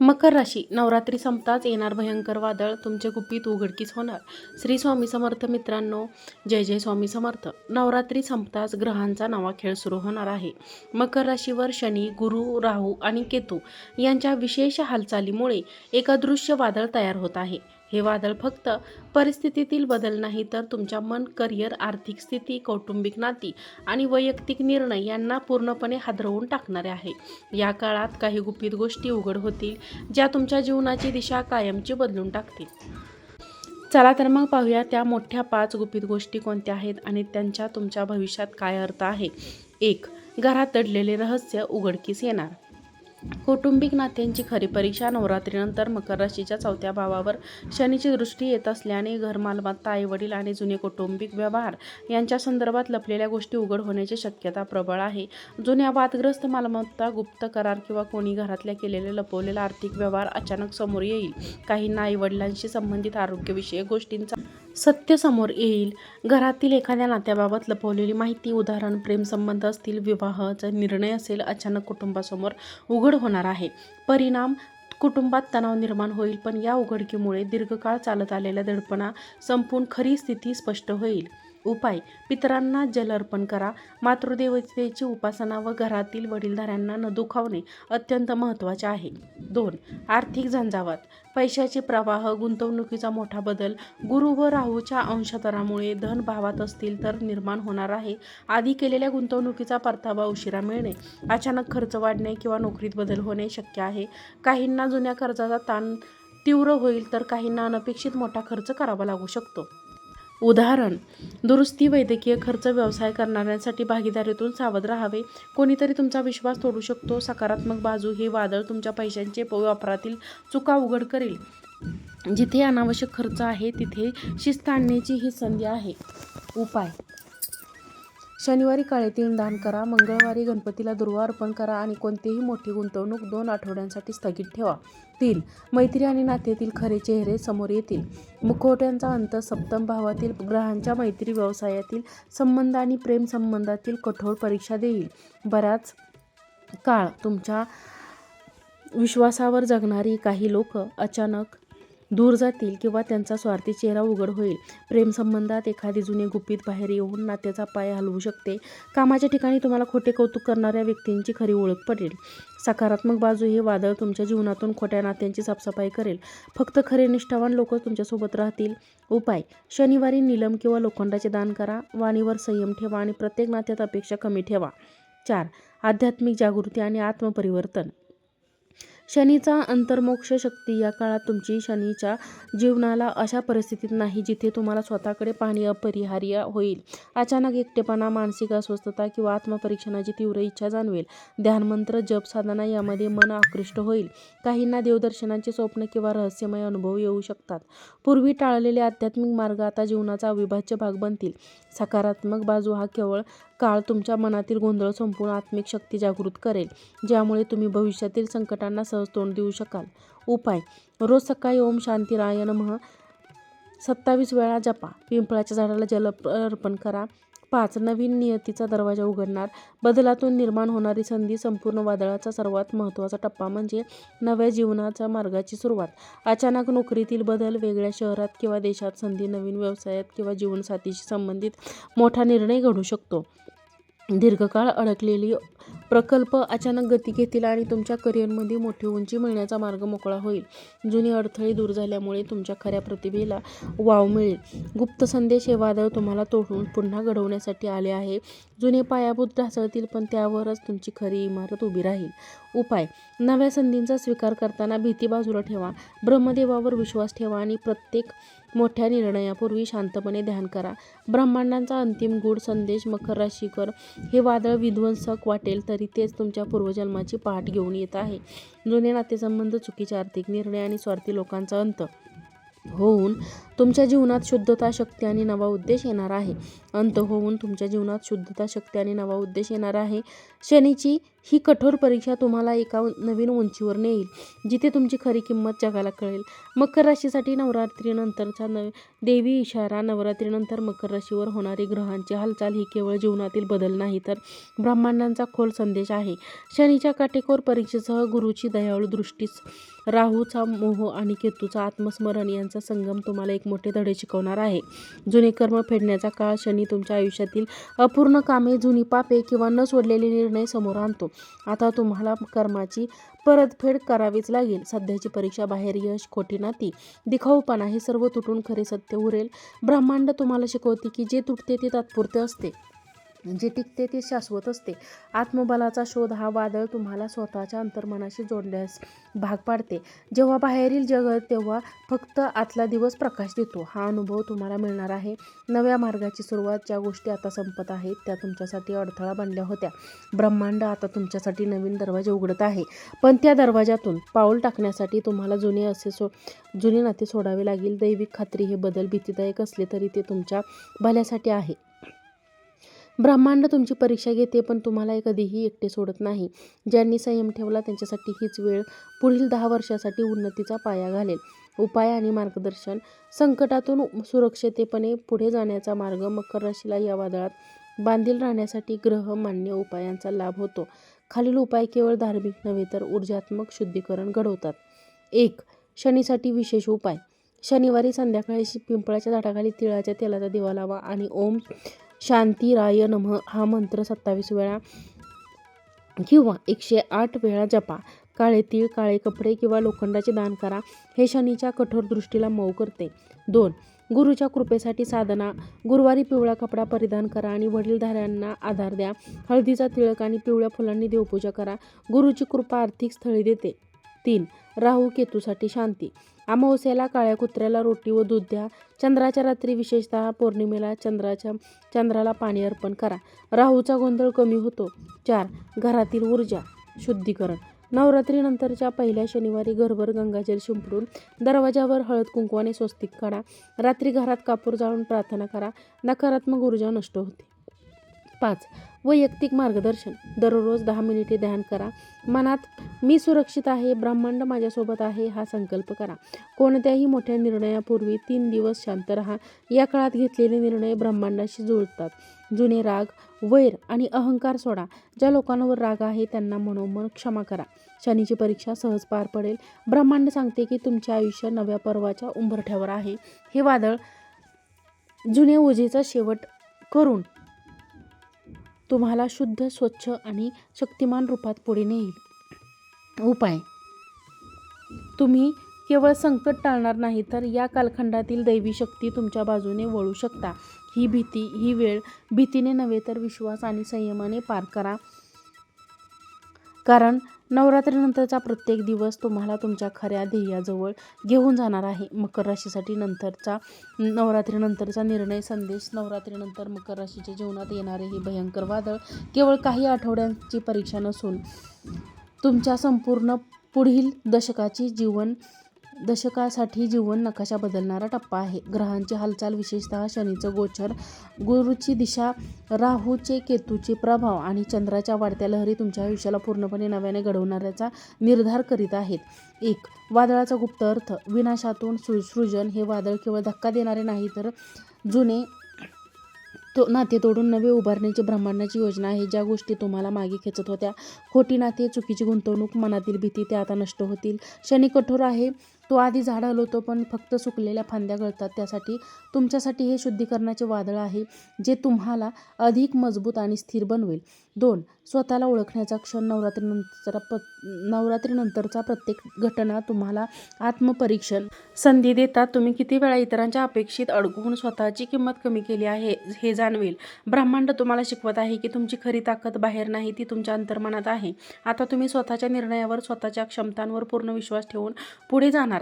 मकर राशी नवरात्री संपताच येणार भयंकर वादळ तुमच्या गुपित उघडकीस होणार. श्री स्वामी समर्थ मित्रांनो जय जय स्वामी समर्थ. नवरात्री संपताच ग्रहांचा नवा खेळ सुरू होणार आहे. मकर राशीवर शनी गुरु राहू आणि केतू यांच्या विशेष हालचालीमुळे एक अदृश्य वादळ तयार होत आहे. हे वादळ फक्त परिस्थितीतील बदल नाही तर तुमच्या मन करिअर आर्थिक स्थिती कौटुंबिक नाती आणि वैयक्तिक निर्णय यांना पूर्णपणे हादरवून टाकणारे आहे. या काळात काही गुपित गोष्टी उघड होतील ज्या तुमच्या जीवनाची दिशा कायमची बदलून टाकतील. चला तर मग पाहूया त्या मोठ्या पाच गुपित गोष्टी कोणत्या आहेत आणि त्यांच्या तुमच्या भविष्यात काय अर्थ आहे. एक घरात दडलेले रहस्य उघडकीस येणार. कौटुंबिक नात्यांची खरी परीक्षा नवरात्रीनंतर मकर राशीच्या चौथ्या भावावर शनीची दृष्टी येत असल्याने घर मालमत्ता आईवडील आणि जुने कौटुंबिक व्यवहार यांच्या संदर्भात लपलेल्या गोष्टी उघड होण्याची शक्यता प्रबळ आहे. जुन्या वादग्रस्त मालमत्ता गुप्त करार किंवा कोणी घरातल्या केलेले लपवलेला आर्थिक व्यवहार अचानक समोर येईल. काहींना आईवडिलांशी संबंधित आरोग्यविषयक गोष्टींचा सत्य समोर येईल. घरातील एखाद्या नात्याबाबत लपवलेली माहिती उदाहरण प्रेमसंबंध असतील विवाहाचा निर्णय असेल अचानक कुटुंबासमोर उघड होणार आहे. परिणाम कुटुंबात तणाव निर्माण होईल पण या उघडकीमुळे दीर्घकाळ चालत आलेल्या दडपणा संपून खरी स्थिती स्पष्ट होईल. उपाय. पितरांना जल अर्पण करा. मातृदेवतेची उपासना व घरातील वडीलधाऱ्यांना न दुखावणे अत्यंत महत्त्वाचे आहे. दोन आर्थिक झंझावात. पैशाचे प्रवाह गुंतवणुकीचा मोठा बदल गुरु व राहूच्या अंशतरामुळे धन भावात असतील तर निर्माण होणार आहे. आधी केलेल्या गुंतवणुकीचा परतावा उशिरा मिळणे अचानक खर्च वाढणे किंवा नोकरीत बदल होणे शक्य आहे. काहींना जुन्या कर्जाचा ताण तीव्र होईल तर काहींना अनपेक्षित मोठा खर्च करावा लागू शकतो. उदाहरण दुरुस्ती वैद्यकीय खर्च व्यवसाय करणाऱ्यांसाठी भागीदारीतून सावध राहावे. कोणीतरी तुमचा विश्वास तोडू शकतो. सकारात्मक बाजू हे वादळ तुमच्या पैशांचे प- वापरातील चुका उघड करेल. जिथे अनावश्यक खर्च आहे तिथे शिस्त आणण्याची ही संधी आहे. उपाय शनिवारी काळे दान करा मंगळवारी गणपतीला दुर्वा अर्पण करा आणि कोणतीही मोठी गुंतवणूक दोन आठवड्यांसाठी स्थगित ठेवा. तीन मैत्री आणि नात्यातील खरे चेहरे समोर येतील. मुखवट्यांचा अंत सप्तम भावातील ग्रहांच्या मैत्री व्यवसायातील संबंध आणि प्रेम संबंधातील कठोर परीक्षा देईल. बराच काळ तुमच्या विश्वासावर जगणारी काही लोक अचानक दूर जातील किंवा त्यांचा स्वार्थी चेहरा उघड होईल. प्रेमसंबंधात एखादी जुने गुपित बाहेर येऊन नात्याचा पाय हलवू शकते. कामाच्या ठिकाणी तुम्हाला खोटे कौतुक करणाऱ्या व्यक्तींची खरी ओळख पडेल. सकारात्मक बाजू हे वादळ तुमच्या जीवनातून खोट्या नात्यांची साफसफाई करेल. फक्त खरे निष्ठावान लोक तुमच्यासोबत राहतील. उपाय. शनिवारी निलम किंवा लोखंडाचे दान करा. वाणीवर संयम ठेवा आणि प्रत्येक नात्यात अपेक्षा कमी ठेवा. चार. आध्यात्मिक जागृती आणि आत्मपरिवर्तन. शनीचा अंतर्मोक्ष शक्ती या काळात तुमची शनीच्या जीवनाला अशा परिस्थितीत नाही जिथे तुम्हाला स्वतःकडे पाहणे अपरिहार्य होईल. अचानक एकटेपणा मानसिक अस्वस्थता किंवा आत्मपरीक्षणाची तीव्र इच्छा जाणवेल. ध्यानमंत्र जप साधना यामध्ये मन आकृष्ट होईल. काहींना देवदर्शनाचे स्वप्न किंवा रहस्यमय अनुभव येऊ शकतात. पूर्वी टाळलेले आध्यात्मिक मार्ग आता जीवनाचा अविभाज्य भाग बनतील. सकारात्मक बाजू हा केवळ काळ तुमच्या मनातील गोंधळ संपूर्ण आत्मिक शक्ती जागृत करेल ज्यामुळे तुम्ही भविष्यातील संकटांना सहज तोंड देऊ शकाल. उपाय. रोज सकाळी ओम शांतीराय नमः. सत्तावीस वेळा जपा. पिंपळाच्या झाडाला जल अर्पण करा. पाच. नवीन नियतीचा दरवाजा उघडणार. बदलातून निर्माण होणारी संधी संपूर्ण वादळाचा सर्वात महत्त्वाचा टप्पा म्हणजे नव्या जीवनाच्या मार्गाची सुरुवात. अचानक नोकरीतील बदल वेगळ्या शहरात किंवा देशात संधी नवीन व्यवसायात किंवा जीवनसाथीशी संबंधित मोठा निर्णय घडू शकतो. दीर्घकाळ अडकलेली प्रकल्प अचानक गती घेतील आणि तुमच्या करिअरमध्ये मोठी उंची मिळण्याचा मार्ग मोकळा होईल. जुने अडथळे दूर झाल्यामुळे तुमच्या खऱ्या प्रतिभेला वाव मिळेल. गुप्त संदेश हे वादळ तुम्हाला तोडून पुन्हा घडवण्यासाठी आले आहे. जुने पायाभूत ढासळतील पण त्यावरच तुमची खरी इमारत उभी राहील. उपाय. नव्या संधींचा स्वीकार करताना भीती बाजूला ठेवा. ब्रह्मदेवावर विश्वास ठेवा आणि प्रत्येक मोठ्या निर्णयापूर्वी शांतपणे ध्यान करा. ब्रह्मांडांचा अंतिम गूढ संदेश मकर राशीकर हे वादळ विध्वंसक वाटेल तरी तेच तुमच्या पूर्वजन्माची पहाट घेऊन येत आहे. जुने नातेसंबंध चुकीचे आर्थिक निर्णय आणि स्वार्थी लोकांचा अंत. होऊन तुमच्या जीवनात शुद्धता शक्ती आणि नवा उद्देश येणार आहे. अंत होऊन तुमच्या जीवनात शुद्धता शक्ती आणि नवा उद्देश येणार आहे. शनीची ही कठोर परीक्षा तुम्हाला एका नवीन उंचीवर नेईल जिथे तुमची खरी किंमत जगाला कळेल. मकर राशीसाठी नवरात्रीनंतरचा न देवी इशारा नवरात्रीनंतर मकर राशीवर होणारी ग्रहांची हालचाल ही केवळ जीवनातील बदल नाही तर ब्रह्मांडांचा खोल संदेश आहे. शनीच्या काटेकोर परीक्षेसह गुरुची दयाळू दृष्टीच राहूचा मोह आणि केतूचा आत्मस्मरण यांचा संगम तुम्हाला एक मोठे धडे शिकवणार आहे. जुने कर्म फेडण्याचा काळ शनी तुमच्या आयुष्यातील अपूर्ण कामे जुनी पापे किंवा न सोडलेले निर्णय समोर आणतो. आता तुम्हाला कर्माची परतफेड करावीच लागेल. सध्याची परीक्षा बाहेर यश खोटी नाती दिखाऊपणा हे सर्व तुटून खरे सत्य उरेल. ब्रह्मांड तुम्हाला शिकवते की जे तुटते ते तात्पुरते असते. जे टिकते ते शाश्वत असते. आत्मबलाचा शोध हा वादळ तुम्हाला स्वतःच्या अंतर्मनाशी जोडण्यास भाग पाडते. जेव्हा बाहेरील जग तेव्हा फक्त आतला दिवस प्रकाश देतो. हा अनुभव तुम्हाला मिळणार आहे. नव्या मार्गाची सुरुवात ज्या गोष्टी आता संपत आहेत त्या तुमच्यासाठी अडथळा बनल्या होत्या. ब्रह्मांड आता तुमच्यासाठी नवीन दरवाजे उघडत आहे. पण त्या दरवाजातून पाऊल टाकण्यासाठी तुम्हाला जुने असे सो जुने नाते सोडावे लागेल. दैविक खात्री हे बदल भीतीदायक असले तरी ते तुमच्या भल्यासाठी आहे. ब्रह्मांड तुमची परीक्षा घेते पण तुम्हाला कधीही एकटे सोडत नाही. ज्यांनी संयम ठेवला त्यांच्यासाठी हीच वेळ पुढील दहा वर्षासाठी उन्नतीचा पाया घालेल. उपाय आणि मार्गदर्शन. संकटातून सुरक्षितपणे पुढे जाण्याचा मार्ग मकर राशीला या वादळात बांधील राहण्यासाठी ग्रह मान्य उपायांचा लाभ होतो. खालील उपाय केवळ धार्मिक नव्हे तर ऊर्जात्मक शुद्धीकरण घडवतात. एक शनीसाठी विशेष उपाय. शनिवारी संध्याकाळी पिंपळाच्या झाडाखाली तिळाच्या तेलाचा दिवा लावा आणि ओम शांती राय नमः हा मंत्र सत्तावीस वेळा किंवा एकशे आठ वेळा जपा. काळे तीळ काळे कपडे किंवा लोखंडाचे दान करा. हे शनीच्या कठोर दृष्टीला मऊ करते. दोन गुरुच्या कृपेसाठी साधना. गुरुवारी पिवळा कपडा परिधान करा आणि वडीलधाऱ्यांना आधार द्या. हळदीचा तिळक आणि पिवळ्या फुलांनी देवपूजा करा. गुरुची कृपा आर्थिक स्थळी देते. तीन. राहू केतूसाठी शांती. अमावस्याला काळ्या कुत्र्याला रोटी व दूध द्या. चंद्राच्या रात्री विशेषतः पौर्णिमेला चंद्राच्या चंद्राला पाणी अर्पण करा. राहूचा गोंधळ कमी होतो. चार. घरातील ऊर्जा. शुद्धीकरण. नवरात्रीनंतरच्या पहिल्या शनिवारी घरभर गंगाजल शिंपडून दरवाजावर हळद कुंकवाने स्वस्तिक काढा. रात्री घरात कापूर जाळून प्रार्थना करा. नकारात्मक ऊर्जा नष्ट होते. पाच. वैयक्तिक मार्गदर्शन. दररोज दहा मिनिटे ध्यान करा. मनात मी सुरक्षित आहे ब्रह्मांड माझ्यासोबत आहे हा संकल्प करा. कोणत्याही मोठ्या निर्णयापूर्वी तीन दिवस शांत राहा. या काळात घेतलेले निर्णय ब्रह्मांडाशी जुळतात. जुने राग वैर आणि अहंकार सोडा. ज्या लोकांवर राग आहे त्यांना मनोमन क्षमा करा. शनीची परीक्षा सहज पार पडेल. ब्रह्मांड सांगते की तुमचे आयुष्य नव्या पर्वाच्या उंबरठ्यावर आहे. हे वादळ जुने ओझेचा शेवट करून तुम्हाला शुद्ध स्वच्छ आणि शक्तिमान रूपात पुढे नेईल. उपाय. तुम्ही केवळ संकट टाळणार नाही तर या कालखंडातील दैवी शक्ती तुमच्या बाजूने वळू शकता. ही भीती ही वेळ भीतीने नव्हे तर विश्वास आणि संयमाने पार करा. कारण नवरात्रीनंतरचा प्रत्येक दिवस तुम्हाला तुमच्या खऱ्या ध्येयाजवळ घेऊन जाणार आहे. मकर राशीसाठी नंतरचा नवरात्रीनंतरचा निर्णय संदेश नवरात्रीनंतर मकर राशीच्या जीवनात येणारे हे भयंकर वादळ केवळ काही आठवड्यांची परीक्षा नसून तुमच्या संपूर्ण पुढील दशकाची जीवन दशकासाठी जीवन नकाशा बदलणारा टप्पा आहे. ग्रहांची हालचाल विशेषतः शनीचं गोचर गुरुची दिशा राहूचे केतूचे प्रभाव आणि चंद्राच्या वाढत्या लहरी तुमच्या आयुष्याला पूर्णपणे नव्याने घडवणाऱ्याचा निर्धार करीत आहेत. एक वादळाचा गुप्त अर्थ. विनाशातून सृ सृजन हे वादळ केवळ धक्का देणारे नाही तर जुने तो नाते तोडून नवे उभारण्याची ब्रह्मांडाची योजना आहे. ज्या गोष्टी तुम्हाला मागे खेचत होत्या खोटी नाते चुकीची गुंतवणूक मनातील भीती त्या आता नष्ट होतील. शनी कठोर आहे. तो आधी झाड हलवतो पण फक्त सुकलेल्या फांद्या गळतात. त्यासाठी तुमच्यासाठी हे शुद्धीकरणाचे वादळ आहे जे तुम्हाला अधिक मजबूत आणि स्थिर बनवेल. दोन स्वतःला ओळखण्याचा क्षण. नवरात्रीनंतर प नवरात्रीनंतरचा प्रत्येक घटना तुम्हाला आत्मपरीक्षण. संधी देतात. तुम्ही किती वेळा इतरांच्या अपेक्षित अडकून स्वतःची किंमत कमी केली आहे हे जाणवेल. ब्रह्मांड तुम्हाला शिकवत आहे की तुमची खरी ताकद बाहेर नाही ती तुमच्या अंतर्मनात आहे. आता तुम्ही स्वतःच्या निर्णयावर स्वतःच्या क्षमतांवर पूर्ण विश्वास ठेवून पुढे जाणार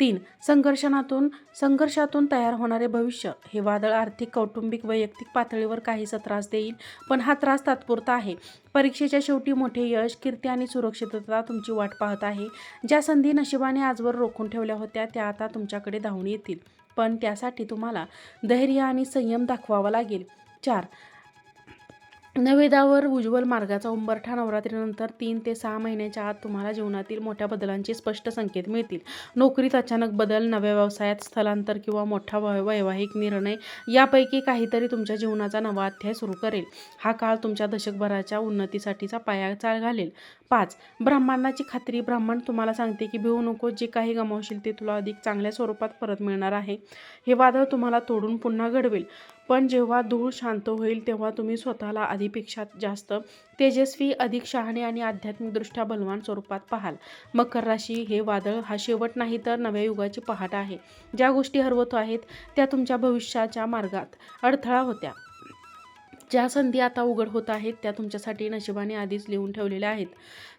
तीन संघर्षणातून संघर्षातून तयार होणारे भविष्य. हे वादळ आर्थिक कौटुंबिक वैयक्तिक पातळीवर काहीसा त्रास देईल पण हा त्रास तात्पुरता आहे. परीक्षेच्या शेवटी मोठे यश कीर्ती आणि सुरक्षितता तुमची वाट पाहत आहे. ज्या संधी नशिबाने आजवर रोखून ठेवल्या होत्या त्या आता तुमच्याकडे धावून येतील. पण त्यासाठी तुम्हाला धैर्य आणि संयम दाखवावा लागेल. चार नवेदावर उज्ज्वल मार्गाचा उंबरठा नवरात्रीनंतर तीन ते सहा महिन्याच्या आत तुम्हाला जीवनातील मोठ्या बदलांचे स्पष्ट संकेत मिळतील. नोकरीत अचानक बदल नव्या व्यवसायात स्थलांतर किंवा मोठा वैवाहिक निर्णय यापैकी काहीतरी तुमच्या जीवनाचा नवा अध्याय सुरू करेल. हा काळ तुमच्या दशकभराच्या उन्नतीसाठीचा पाया चाल घालेल. पाच. ब्रह्मांडाची खात्री. ब्राह्मण तुम्हाला सांगते की भिवू नको जे काही गमावशील ते तुला अधिक चांगल्या स्वरूपात परत मिळणार आहे. हे वादळ तुम्हाला तोडून पुन्हा घडवेल. पण जेव्हा धूळ शांत होईल तेव्हा तुम्ही स्वतःला आधीपेक्षा जास्त तेजस्वी अधिक शहाणे आणि आध्यात्मिकदृष्ट्या बलवान स्वरूपात पाहाल. मकर राशी हे वादळ हा शेवट नाही तर नव्या युगाची पहाट आहे. ज्या गोष्टी हरवत आहेत त्या तुमच्या भविष्याच्या मार्गात अडथळा होत्या. ज्या संधी आता उघड होत आहेत त्या तुमच्यासाठी नशिबाने आधीच लिहून ठेवलेल्या आहेत.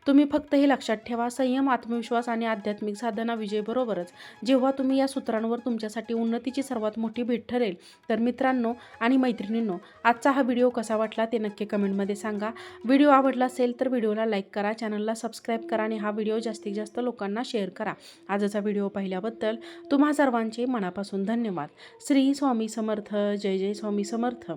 तुम्ही फक्त हे लक्षात ठेवा संयम आत्मविश्वास आणि आध्यात्मिक साधना विजयबरोबरच जेव्हा तुम्ही या सूत्रांवर तुमच्यासाठी उन्नतीची सर्वात मोठी भेट ठरेल तर मित्रांनो आणि मैत्रिणींनो आजचा हा व्हिडिओ कसा वाटला ते नक्की कमेंटमध्ये सांगा. व्हिडिओ आवडला असेल तर व्हिडिओला लाईक करा चॅनलला सबस्क्राईब करा आणि हा व्हिडिओ जास्तीत जास्त लोकांना शेअर करा. आजचा व्हिडिओ पाहिल्याबद्दल तुम्हा सर्वांचे मनापासून धन्यवाद. श्री स्वामी समर्थ जय जय स्वामी समर्थ.